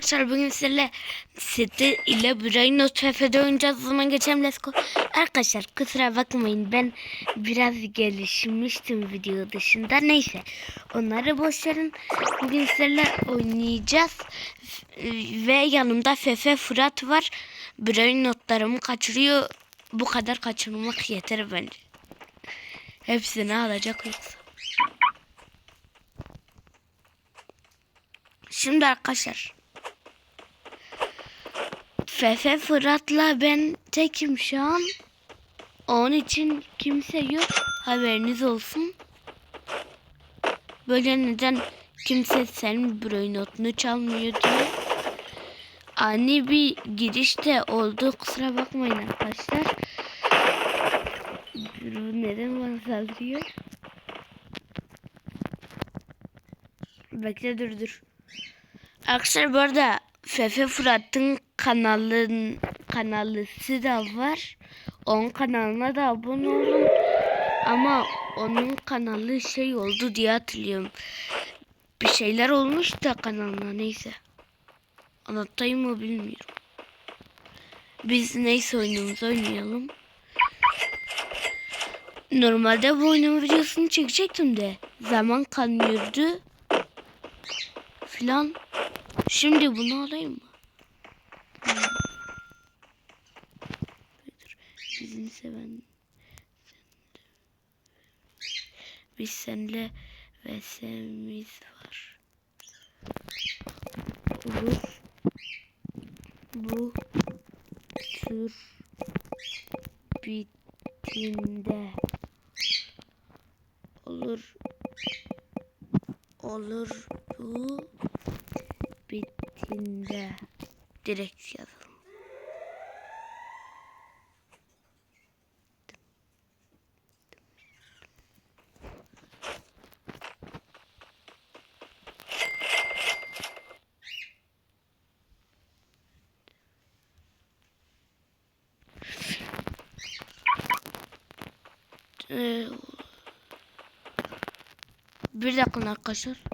Arkadaşlar bugün sizlerle seti ile Brain Not FF'de oynayacağız. O zaman geçelim let's go. Arkadaşlar kusura bakmayın ben biraz gelişmiştim video dışında. Neyse onları boş verin. Bugün sizlerle oynayacağız. Ve yanımda FF Fırat var. Brain Notlarımı kaçırıyor. Bu kadar kaçırmak yeter bence. Hepsini alacak yoksa. Şimdi arkadaşlar. Fefe Fırat'la ben tekim şu an. Onun için kimse yok. Haberiniz olsun. Böyle neden kimse senin burayı notunu çalmıyor diye. Ani bir giriş de oldu. Kusura bakmayın arkadaşlar. Neden bana saldırıyor? Bekle dur dur. Arkadaşlar bu arada Fefe Fırat'ın kanalın kanalısı da var. Onun kanalına da abone olun. Ama onun kanalı şey oldu diye hatırlıyorum. Bir şeyler olmuş da kanalına neyse. Anlatayım mı bilmiyorum. Biz neyse oyunumuzu oynayalım. Normalde bu oyunun videosunu çekecektim de zaman kalmıyordu. Filan. Şimdi bunu alayım mı? Hmm. Dur, Bizi seven. Biz seninle vesemiz var. Olur. Bu tür bittiğinde olur olur bu direkt yazalım. Ee, bir dakika arkadaşlar.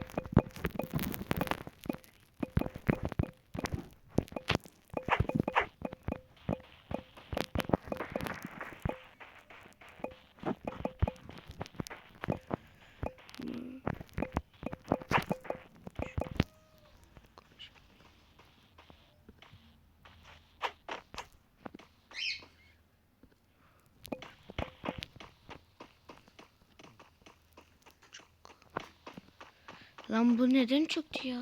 Lan bu neden çöktü ya?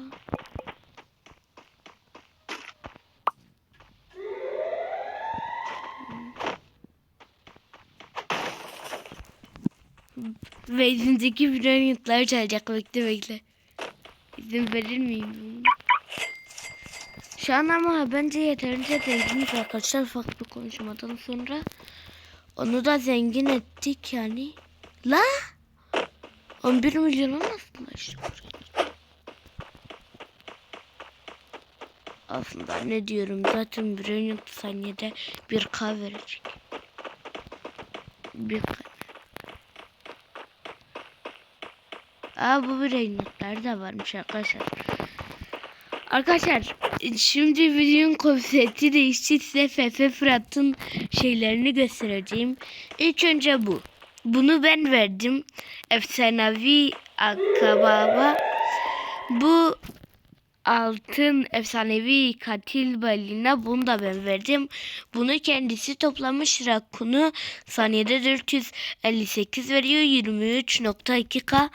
Ve izindeki brilliantlar çalacak. Bekle bekle. İzin verir miyim? Şu an ama bence yeterince zenginiz arkadaşlar farklı konuşmadan sonra. Onu da zengin ettik yani. La! 11 milyona nasıl ulaştık Aslında ne diyorum zaten Brilliant saniyede bir K verecek. Bir K. Aa bu Brilliant'lar da varmış arkadaşlar. Arkadaşlar şimdi videonun konsepti değişti size Fefe Fırat'ın şeylerini göstereceğim. İlk önce bu. Bunu ben verdim. Efsanevi akababa. Bu altın efsanevi katil balina bunu da ben verdim. Bunu kendisi toplamış rakunu saniyede 458 veriyor 23.2k.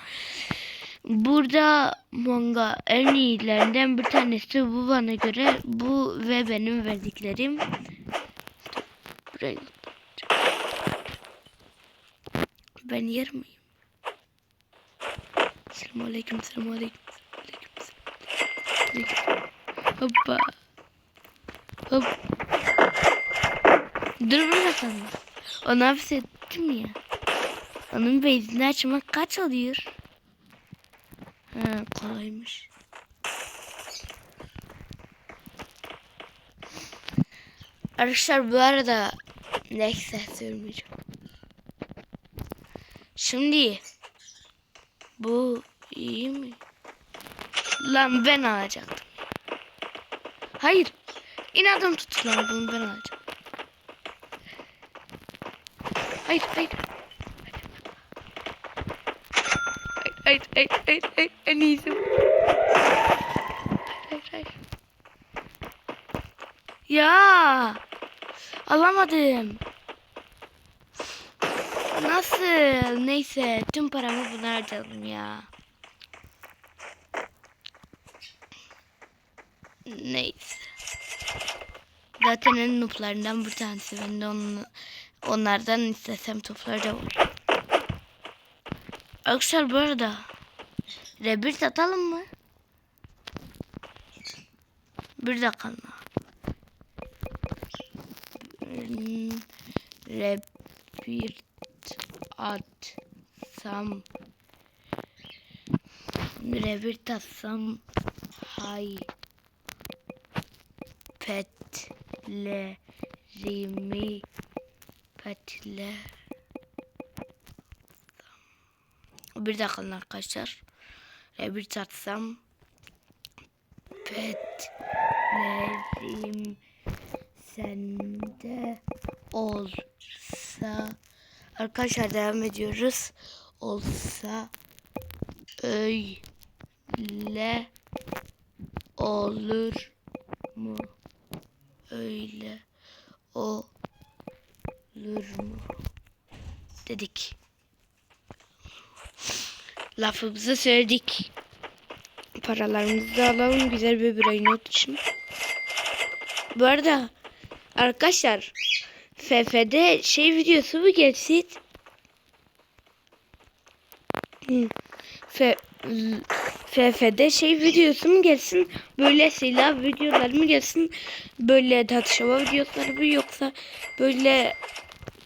Burada manga en iyilerinden bir tanesi bu bana göre. Bu ve benim verdiklerim. Ben yer miyim? Selamun aleyküm, selamun aleyküm. Hoppa. Hop. Dur bir bakalım. Onu hapsettim ya. Onun bezini açmak kaç oluyor? Ha kolaymış. Arkadaşlar bu arada neyse söylemeyeceğim. Şimdi bu iyi mi? Lan ben alacaktım. Hayır. İnadım tutulan bunu ben alacağım. Hayır. Hayır hayır hayır hayır, hayır. en iyisi. bu. Hayır hayır. Ya alamadım. Nasıl? Neyse tüm paramı buna harcadım ya. Neyse. Zaten en nooblarından bir tanesi. Ben de onu, onlardan istesem toplar da var. Arkadaşlar bu arada Rebir satalım mı? Bir dakika. Hmm, Rebir atsam Rebir atsam hay petlerimi petler bir dakika arkadaşlar. Bir tatsam. Petlerim sende olsa arkadaşlar devam ediyoruz. Olsa öyle olur mu öyle olur mu dedik. Lafımızı söyledik. Paralarımızı da alalım güzel bir birey not için. Bu arada arkadaşlar FF'de şey videosu mu gelsin. F FF'de şey videosu mu gelsin böyle silah videoları mı gelsin böyle tartışma videoları mı yoksa böyle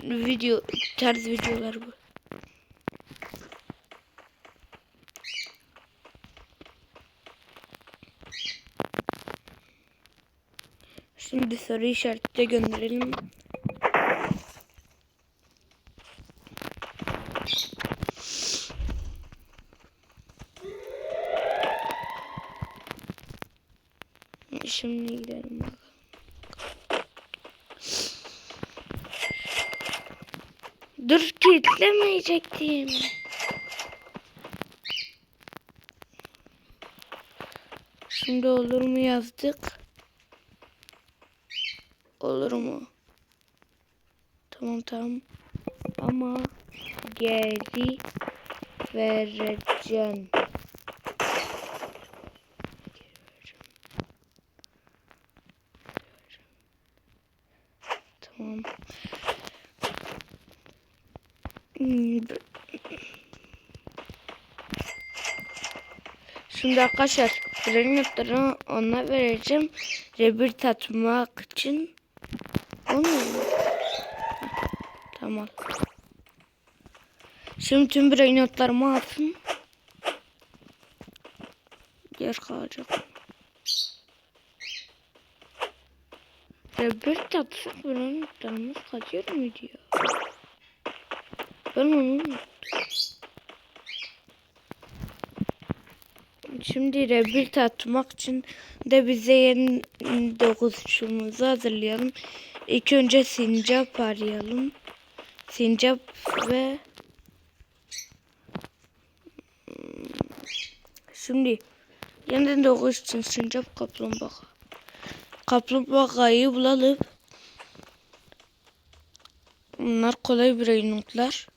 video tarz videolar mı? Şimdi soru işareti gönderelim. Şimdi gidelim. Dur kilitlemeyecektim. Şimdi olur mu yazdık. Olur mu? Tamam tamam. Ama geri vereceğim. Tamam. Hmm, b- Şimdi arkadaşlar notlarını ona vereceğim. Rebir tatmak için. Onu mu? Tamam. Şimdi tüm birey notlarımı alsın. Yer kalacak. Rebir tatsak birey notlarımız kaçıyor muydu ya? Ben onu Şimdi rebir tatmak için de bize yeni dokuzuşumuzu hazırlayalım. İlk önce sincap arayalım. Sincap ve şimdi yeniden dokuş için sincap kaplumbağa. Kaplumbağayı bulalım. Bunlar kolay birey notlar.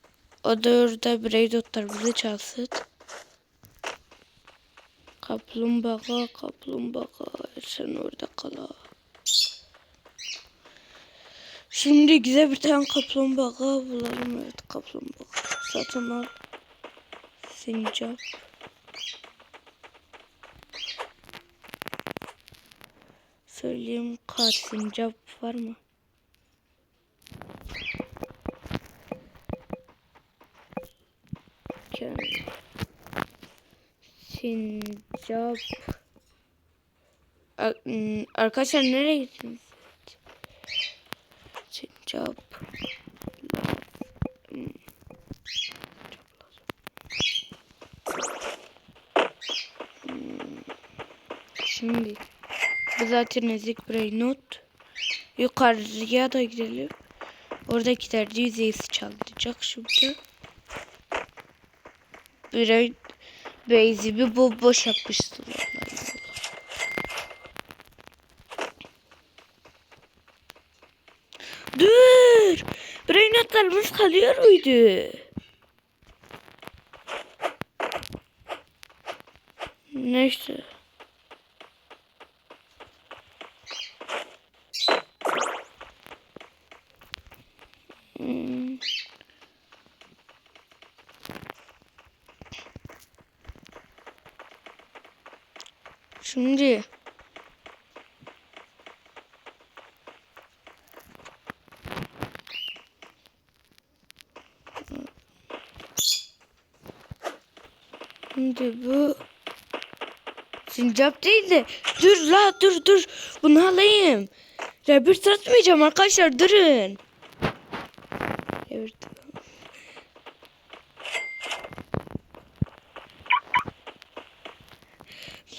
O da orada birey notlar bize çalsın. Kaplumbağa, kaplumbağa. Sen orada kal. Şimdi güzel bir tane kaplumbağa bulalım. Evet kaplumbağa. Satın al. Sincap. Söyleyeyim kaç sincap var mı? Kendi. Sincap. Ar- ım, Arkadaşlar nereye gittiniz? Sincap. Im. Im. Şimdi Bu zaten ezik brain not. Yukarıya da gidelim. Oradakiler de yüzeyisi çalacak şimdi. Brain Base'i bir bo boş yapmıştım. Dur! Brain notlarımız kalıyor muydu? Neyse. Hmm. Şimdi Şimdi bu Sincap değil de dur la dur dur bunu alayım. Rebir satmayacağım arkadaşlar durun. Evet.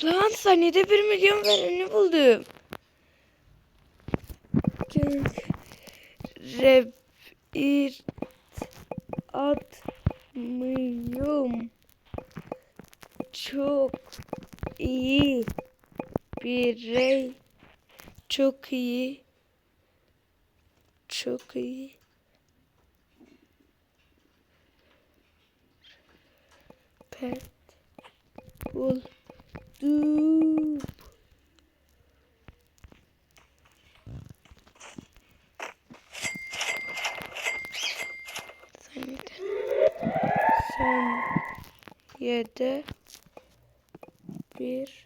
Lan saniyede bir milyon vereni buldum. Rebir atmıyorum. Çok iyi birey. Çok iyi. Çok iyi. Pet buldum. 7 1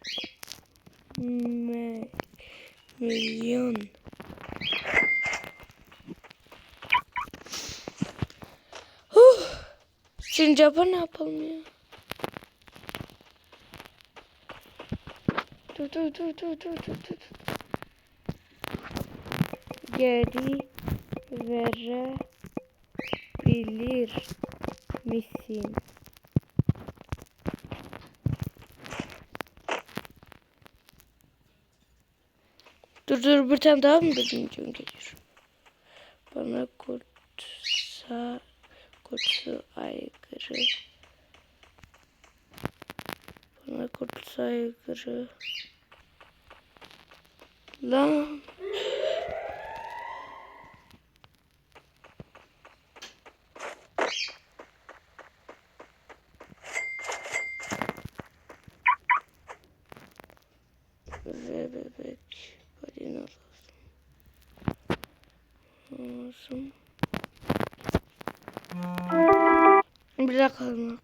milyon huh. Sincap'a ne yapalım ya? Dur dur dur dur dur dur dur. Geri verebilir misin? Dur dur bir tane daha mı videom geliyor? Bana kurtsa kurtsu aykırı Bana kurtsa aykırı Lan ve bebek balina lazım. Arkadaşlar.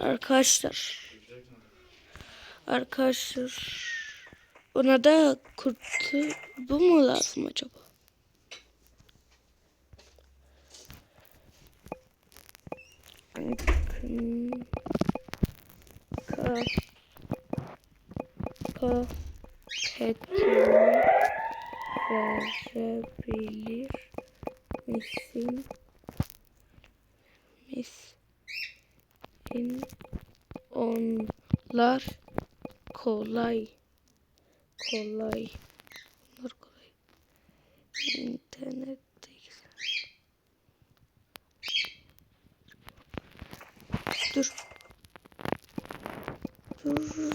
Arkadaşlar. Arkadaşlar. Ona da kurtu bu mu lazım acaba? Bakın. Ka kapetini verebilir misin? Misin? Onlar kolay. Kolay. Onlar kolay. İnternette Dur. Dur.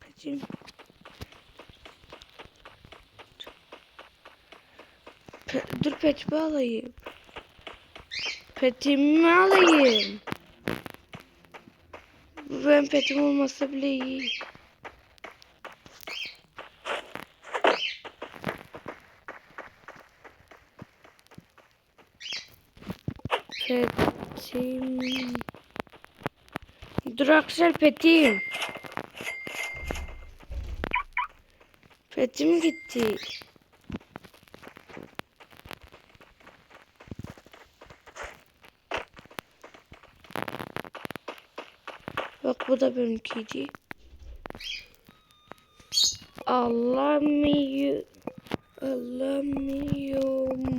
Petim. Pe dur petimi alayım. Petimi alayım. Ben petim olmasa bile iyi. Petim. Dur Aksel petim. Petim gitti. Bak bu da benimkiydi. Alamıyor. Alamıyorum.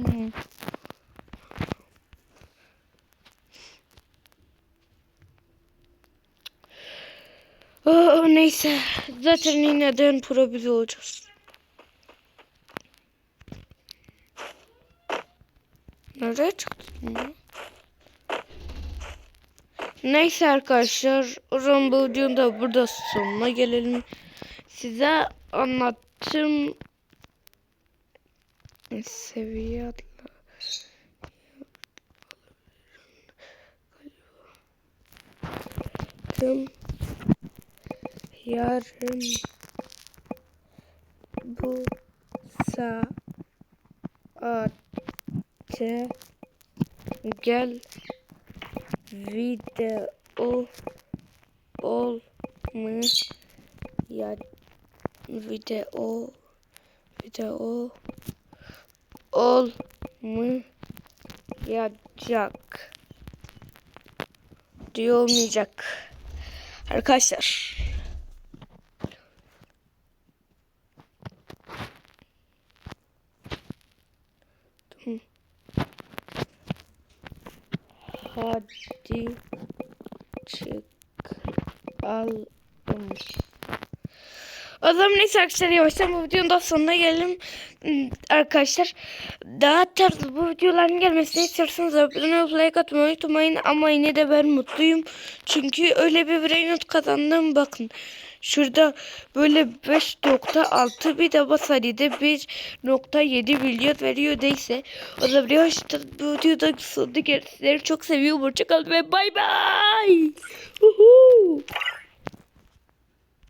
Oh, neyse. Zaten yine den probili olacağız. Nereye çıktın ya? Neyse arkadaşlar o videonun da burada sonuna gelelim. Size anlattım seviye atla. Yarın bu saatte gel video ol mu ya video video ol mu yacak diyor olmayacak. Arkadaşlar. Hadi çıkalım. O zaman neyse arkadaşlar yavaştan bu videonun da sonuna gelelim. Hmm, Arkadaşlar daha tarz bu videoların gelmesini istiyorsanız abone olup like atmayı unutmayın. Ama yine de ben mutluyum. Çünkü öyle bir brain kazandım bakın. Şurada böyle 5.6 bir de basaride 1.7 milyon veriyor değilse. O zaman yavaştan bu videoda sonuna gelin. Sizleri çok seviyorum. Hoşçakalın ve bay bay. Uhu.